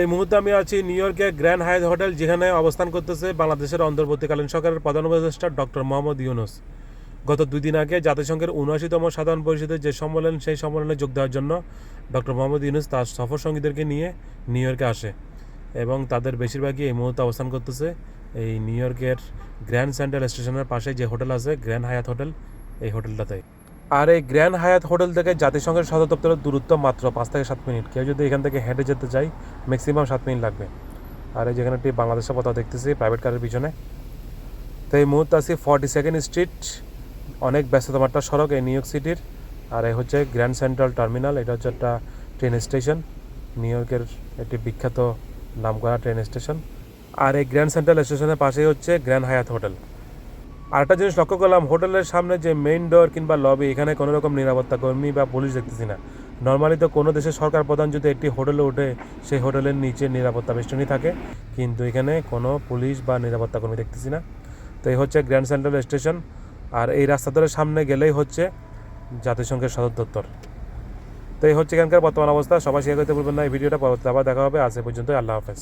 এই মুহূর্তে আমি আছি নিউ ইয়র্কের গ্র্যান্ড হায়াত হোটেল, যেখানে অবস্থান করতেছে বাংলাদেশের অন্তর্বর্তীকালীন সরকারের প্রধান উপদেষ্টা ডক্টর মোহাম্মদ ইউনুস। গত দুই দিন আগে জাতিসংঘের উনআশিতম সাধারণ পরিষদের যে সম্মেলন, সেই সম্মেলনে যোগ দেওয়ার জন্য ডক্টর মোহাম্মদ ইউনুস তার সফর সঙ্গীদেরকে নিয়ে নিউ ইয়র্কে আসে এবং তাদের বেশিরভাগই এই মুহূর্তে অবস্থান করতেছে এই নিউ ইয়র্কের গ্র্যান্ড সেন্ট্রাল স্টেশনের পাশে যে হোটেল আছে, গ্র্যান্ড হায়াত হোটেল, এই হোটেলটাতে। আর এই গ্র্যান্ড হায়াত হোটেল থেকে জাতিসংঘের সদর দপ্তরের দূরত্ব মাত্র পাঁচ থেকে সাত মিনিট। কেউ যদি এখান থেকে হেঁটে যেতে চাই ম্যাক্সিমাম সাত মিনিট লাগবে। আর এই যেখানে একটি বাংলাদেশের পথা দেখতেছি প্রাইভেট কারের পিছনে। তো এই মুহূর্তে আছি ফর্টি সেকেন্ড স্ট্রিট অনেক ব্যস্ততম একটা সড়ক, এই নিউ ইয়র্ক সিটির আর এই হচ্ছে গ্র্যান্ড সেন্ট্রাল টার্মিনাল এটা হচ্ছে একটা ট্রেন স্টেশন নিউ ইয়র্কের একটি বিখ্যাত নামকরা ট্রেন স্টেশন আর এই গ্র্যান্ড সেন্ট্রাল স্টেশনের পাশেই হচ্ছে গ্র্যান্ড হায়াত হোটেল আরেকটা জিনিস লক্ষ্য করলাম, হোটেলের সামনে যে মেইন ডোর কিংবা লবি এখানে কোনো রকম নিরাপত্তা কর্মী বা পুলিশ দেখতেছি না। নর্মালি তো কোনো দেশের সরকার প্রধান যদি একটি হোটেলে ওঠে, সেই হোটেলের নিচে নিরাপত্তা বেষ্টনী থাকে। কিন্তু এখানে কোনো পুলিশ বা নিরাপত্তা কর্মী দেখতেছি না। তো এই হচ্ছে গ্র্যান্ড সেন্ট্রাল স্টেশন আর এই রাস্তা ধরে সামনে গেলেই হচ্ছে জাতিসংঘের সদর দপ্তর। তো এই হচ্ছে এখানকার বর্তমান অবস্থা। সবাই শেয়ার করতে বলবেন না। এই ভিডিওটা পরবর্তী আবার দেখা হবে। আজ পর্যন্ত আল্লাহ হাফেজ।